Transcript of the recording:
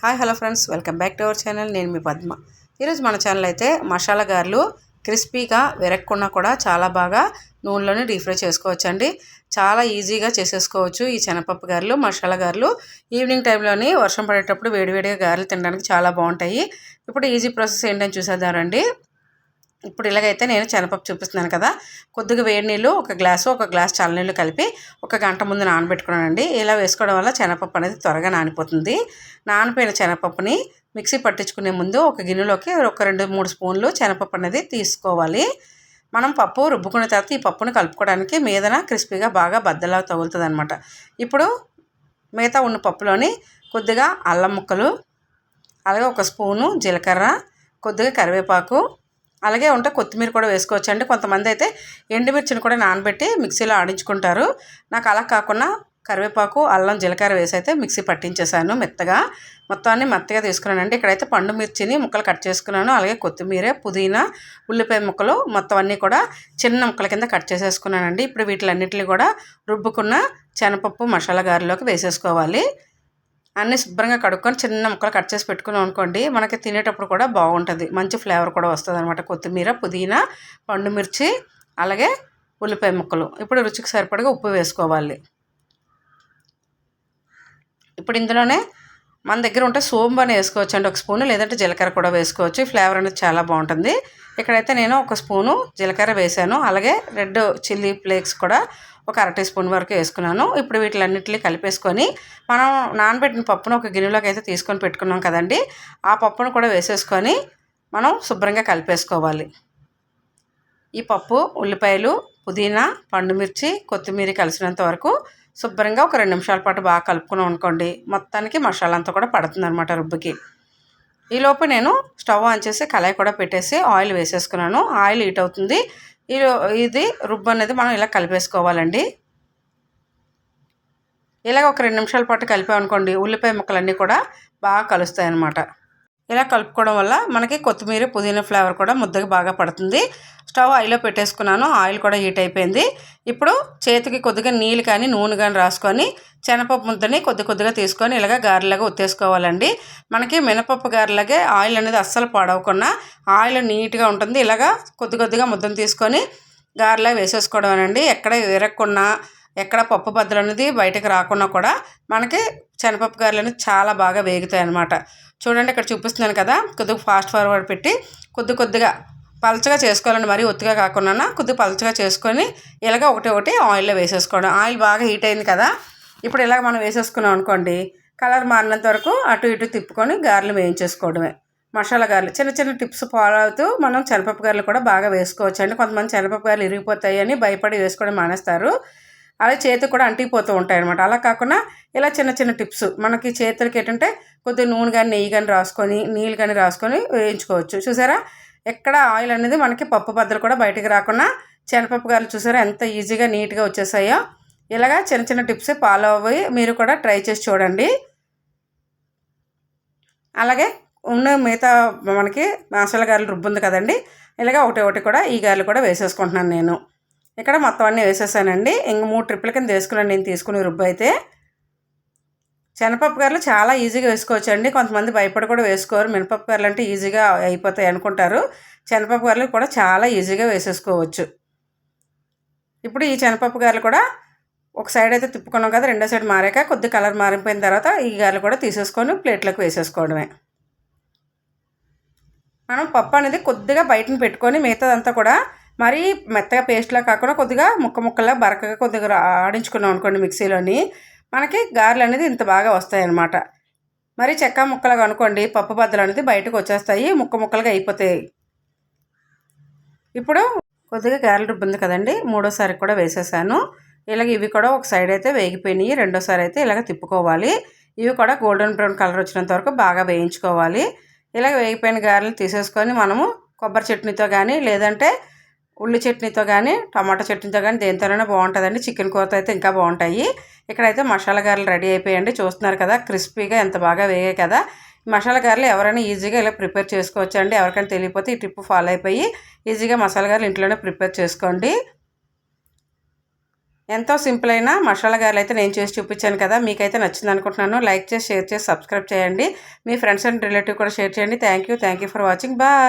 Hi hello friends. Welcome back to our channel. నేను మీ పద్మ. ఈరోజు మన ఛానల్ అయితే మసాలా గారెలు క్రిస్పీగా వెరక్కుండా కూడా చాలా బాగా నూనెలోనే డీప్ ఫ్రై చేసుకోవచ్చండి. చాలా ఈజీగా చేసేసుకోవచ్చు ఈ శనపప్పు గారెలు మసాలా గారెలు. ఈవినింగ్ టైంలోని వర్షం పడేటప్పుడు వేడివేడిగా గారెలు తినడానికి చాలా బాగుంటాయి. ఇప్పుడు ఈజీ ప్రాసెస్ ఏంటని చూసేద్దారండి ఇప్పుడు ఇలాగైతే నేను శనపప్పు చూపిస్తున్నాను కదా. కొద్దిగా వేడి నీళ్ళు ఒక గ్లాసు ఒక గ్లాస్ చల్లనీళ్ళు కలిపి ఒక గంట ముందు నానబెట్టుకున్నానండి. ఇలా వేసుకోవడం వల్ల శనపప్పు అనేది త్వరగా నానిపోతుంది. నానిపోయిన శనపప్పుని మిక్సీ పట్టించుకునే ముందు ఒక గిన్నెలోకి ఒక రెండు మూడు స్పూన్లు శనపప్పు అనేది తీసుకోవాలి. మనం పప్పు రుబ్బుకున్న తర్వాత ఈ పప్పుని కలుపుకోవడానికి మీదన క్రిస్పీగా బాగా బద్దలా తగులుతుంది అనమాట ఇప్పుడు మిగతా ఉన్న పప్పులోని కొద్దిగా అల్లం ముక్కలు అలాగే ఒక స్పూను జీలకర్ర కొద్దిగా కరివేపాకు అలాగే ఉంటే కొత్తిమీర కూడా వేసుకోవచ్చు అండి. కొంతమంది అయితే ఎండుమిర్చిని కూడా నానబెట్టి మిక్సీలో ఆడించుకుంటారు. నాకు అలా కాకుండా కరివేపాకు అల్లం జీలకర్ర వేసి అయితే మిక్సీ పట్టించేసాను మెత్తగా. మొత్తాన్ని మెత్తగా తీసుకున్నానండి. ఇక్కడైతే పండు మిర్చిని ముక్కలు కట్ చేసుకున్నాను. అలాగే కొత్తిమీర పుదీనా ఉల్లిపాయ ముక్కలు మొత్తం అన్నీ కూడా చిన్న ముక్కల కింద కట్ చేసేసుకున్నానండి. ఇప్పుడు వీటిలన్నింటినీ కూడా రుబ్బుకున్న శనపప్పు మసాలా గారిలోకి వేసేసుకోవాలి. అన్నీ శుభ్రంగా కడుక్కొని చిన్న ముక్కలు కట్ చేసి పెట్టుకున్నాం అనుకోండి మనకి తినేటప్పుడు కూడా బాగుంటుంది. మంచి ఫ్లేవర్ కూడా వస్తుంది అనమాట కొత్తిమీర పుదీనా పండుమిర్చి అలాగే ఉల్లిపాయ ముక్కలు. ఇప్పుడు రుచికి సరిపడగా ఉప్పు వేసుకోవాలి. ఇప్పుడు ఇందులోనే మన దగ్గర ఉంటే సోంబు అని వేసుకోవచ్చు అండి ఒక స్పూన్ లేదంటే జీలకర్ర కూడా వేసుకోవచ్చు. ఫ్లేవర్ అనేది చాలా బాగుంటుంది. ఇక్కడైతే నేను ఒక స్పూను జీలకర్ర వేసాను. అలాగే రెడ్ చిల్లీ ఫ్లేక్స్ కూడా ఒక అర టీ స్పూన్ వరకు వేసుకున్నాను. ఇప్పుడు వీటిలన్నింటినీ కలిపేసుకొని మనం నానబెట్టిన పప్పును ఒక గిన్నెలోకి అయితే తీసుకొని పెట్టుకున్నాం కదండి. ఆ పప్పును కూడా వేసేసుకొని మనం శుభ్రంగా కలిపేసుకోవాలి. ఈ పప్పు ఉల్లిపాయలు పుదీనా పండుమిర్చి కొత్తిమీర కలిసినంత వరకు శుభ్రంగా ఒక రెండు నిమిషాల పాటు బాగా కలుపుకున్నాం అనుకోండి మొత్తానికి మసాలా అంతా కూడా పడుతుంది అనమాట రుబ్బుకి. ఈలోపు నేను స్టవ్ ఆన్ చేసి కళాయి కూడా పెట్టేసి ఆయిల్ వేసేసుకున్నాను. ఆయిల్ హీట్ అవుతుంది. ఇది రుబ్బు అనేది మనం ఇలా కలిపేసుకోవాలండి. ఇలాగ ఒక రెండు నిమిషాల పాటు కలిపామనుకోండి ఉల్లిపాయ ముక్కలన్నీ కూడా బాగా కలుస్తాయి అన్నమాట ఇలా కలుపుకోవడం వల్ల మనకి కొత్తిమీర పుదీనా ఫ్లేవర్ కూడా ముద్దగా బాగా పడుతుంది. స్టవ్ ఆయిల్లో పెట్టేసుకున్నాను. ఆయిల్ కూడా హీట్ అయిపోయింది. ఇప్పుడు చేతికి కొద్దిగా నీళ్ళు కానీ నూనె కానీ రాసుకొని శనపప్పు ముద్దని కొద్ది కొద్దిగా తీసుకొని ఇలాగ గారెలాగా ఉత్తేసుకోవాలండి మనకి మినపప్పు గారెలాగే ఆయిల్ అనేది అస్సలు పాడవకుండా ఆయిల్ నీట్గా ఉంటుంది. ఇలాగా కొద్ది కొద్దిగా ముద్దను తీసుకొని గారెలా వేసేసుకోవడం అండి ఎక్కడ విరగకుండా ఎక్కడ పప్పు బద్దలు అనేది బయటకు రాకుండా కూడా మనకి శనపప్పు గారెలు అనేది చాలా బాగా వేగుతాయి అనమాట చూడండి ఇక్కడ చూపిస్తున్నాను కదా కొద్దిగా ఫాస్ట్ ఫార్వర్డ్ పెట్టి కొద్ది కొద్దిగా పలచగా చేసుకోవాలండి. మరీ ఒత్తిగా కాకుండా కొద్దిగా పలచగా చేసుకొని ఇలాగ ఒకటి ఒకటి ఆయిల్లో వేసేసుకోవడం ఆయిల్ బాగా హీట్ అయింది కదా ఇప్పుడు ఇలాగ మనం వేసేసుకున్నాం అనుకోండి కలర్ మారినంత వరకు అటు ఇటు తిప్పుకొని గారెలు వేయించేసుకోవడమే. మసాలా గారెలు చిన్న చిన్న టిప్స్ ఫాలో అవుతూ మనం శనపప్పు గారెలు కూడా బాగా వేసుకోవచ్చు అండి కొంతమంది శనపప్పు గారెలు ఇరిగిపోతాయి అని భయపడి వేసుకోవడం మానేస్తారు. అలా చేతికి కూడా అంటిపోతూ ఉంటాయి అనమాట అలా కాకుండా ఇలా చిన్న చిన్న టిప్స్. మనకి చేతులకి ఏంటంటే కొద్దిగా నూనె కానీ నెయ్యి కానీ రాసుకొని నీళ్ళు కానీ రాసుకొని వేయించుకోవచ్చు. చూసారా? ఎక్కడ ఆయిల్ అనేది మనకి పప్పు బద్దలు కూడా బయటికి రాకుండా శనపప్పు గారు చూసారా? ఎంత ఈజీగా నీట్గా వచ్చేసాయో. ఇలాగా చిన్న చిన్న టిప్స్ ఫాలో అవ్వి మీరు కూడా ట్రై చేసి చూడండి. అలాగే ఉన్న మిగతా మనకి మసాలా గారెలు రుబ్బుంది కదండి. ఇలాగ ఒకటి ఒకటి కూడా ఈ గారెలు కూడా వేసేసుకుంటున్నాను నేను. ఇక్కడ మొత్తం అన్నీ వేసేసానండి. ఇంక మూడు ట్రిప్పుల కింద వేసుకున్నాను నేను తీసుకునే రుబ్బు అయితే. శనపప్పు గారెలు చాలా ఈజీగా వేసుకోవచ్చు అండి కొంతమంది భయపడి కూడా వేసుకోరు. మినపప్పు గారెలు అంటే ఈజీగా అయిపోతాయి అనుకుంటారు. శనపప్పు గారెలు కూడా చాలా ఈజీగా వేసేసుకోవచ్చు. ఇప్పుడు ఈ శనపప్పు గారెలు కూడా ఒక సైడ్ అయితే తిప్పుకున్నాం కదా రెండో సైడ్ మారాక కొద్ది కలర్ మారిపోయిన తర్వాత ఈ గారెలు కూడా తీసేసుకొని ప్లేట్లోకి వేసేసుకోవడమే. మనం పప్పు అనేది కొద్దిగా బయటను పెట్టుకొని మిగతాదంతా కూడా మరీ మెత్తగా పేస్ట్లా కాకుండా కొద్దిగా ముక్క ముక్కలా బరకగా కొద్దిగా ఆడించుకున్నాం అనుకోండి మిక్సీలోని మనకి గారెలు అనేది ఇంత బాగా వస్తాయి అన్నమాట మరి చెక్క ముక్కలుగా అనుకోండి పప్పు బద్దలు అనేది బయటకు వచ్చేస్తాయి ముక్క ముక్కలుగా అయిపోతాయి. ఇప్పుడు కొద్దిగా గారెలు రుబ్బింది కదండి మూడోసారి కూడా వేసేసాను. ఇలాగ ఇవి కూడా ఒక సైడ్ అయితే వేగిపోయినాయి రెండోసారి అయితే ఇలాగ తిప్పుకోవాలి. ఇవి కూడా గోల్డెన్ బ్రౌన్ కలర్ వచ్చినంత వరకు బాగా వేయించుకోవాలి. ఇలాగ వేగిపోయిన గారెలు తీసేసుకొని మనము కొబ్బరి చట్నీతో కానీ లేదంటే ఉల్లి చట్నీతో కానీ టమాటా చట్నీతో కానీ దేనితోనైనా బాగుంటుందండి. చికెన్ కూరతో అయితే ఇంకా బాగుంటాయి. ఇక్కడైతే మసాలా గారెలు రెడీ అయిపోయాయండి. చూస్తున్నారు కదా క్రిస్పీగా ఎంత బాగా వేయే కదా. మసాలా గారెలు ఎవరైనా ఈజీగా ఇలా ప్రిపేర్ చేసుకోవచ్చు అండి ఎవరికైనా తెలియకపోతే ఈ ట్రిప్ ఫాలో అయిపోయి ఈజీగా మసాలా గారెలు ఇంట్లోనే ప్రిపేర్ చేసుకోండి. ఎంతో సింపుల్ అయిన మసాలా గారెలు అయితే నేను చేసి చూపించాను కదా మీకైతే నచ్చింది అనుకుంటున్నాను. లైక్ చేసి షేర్ చేసి సబ్స్క్రైబ్ చేయండి. మీ ఫ్రెండ్స్ అండ్ రిలేటివ్ కూడా షేర్ చేయండి. Thank you. Thank you for watching. Bye.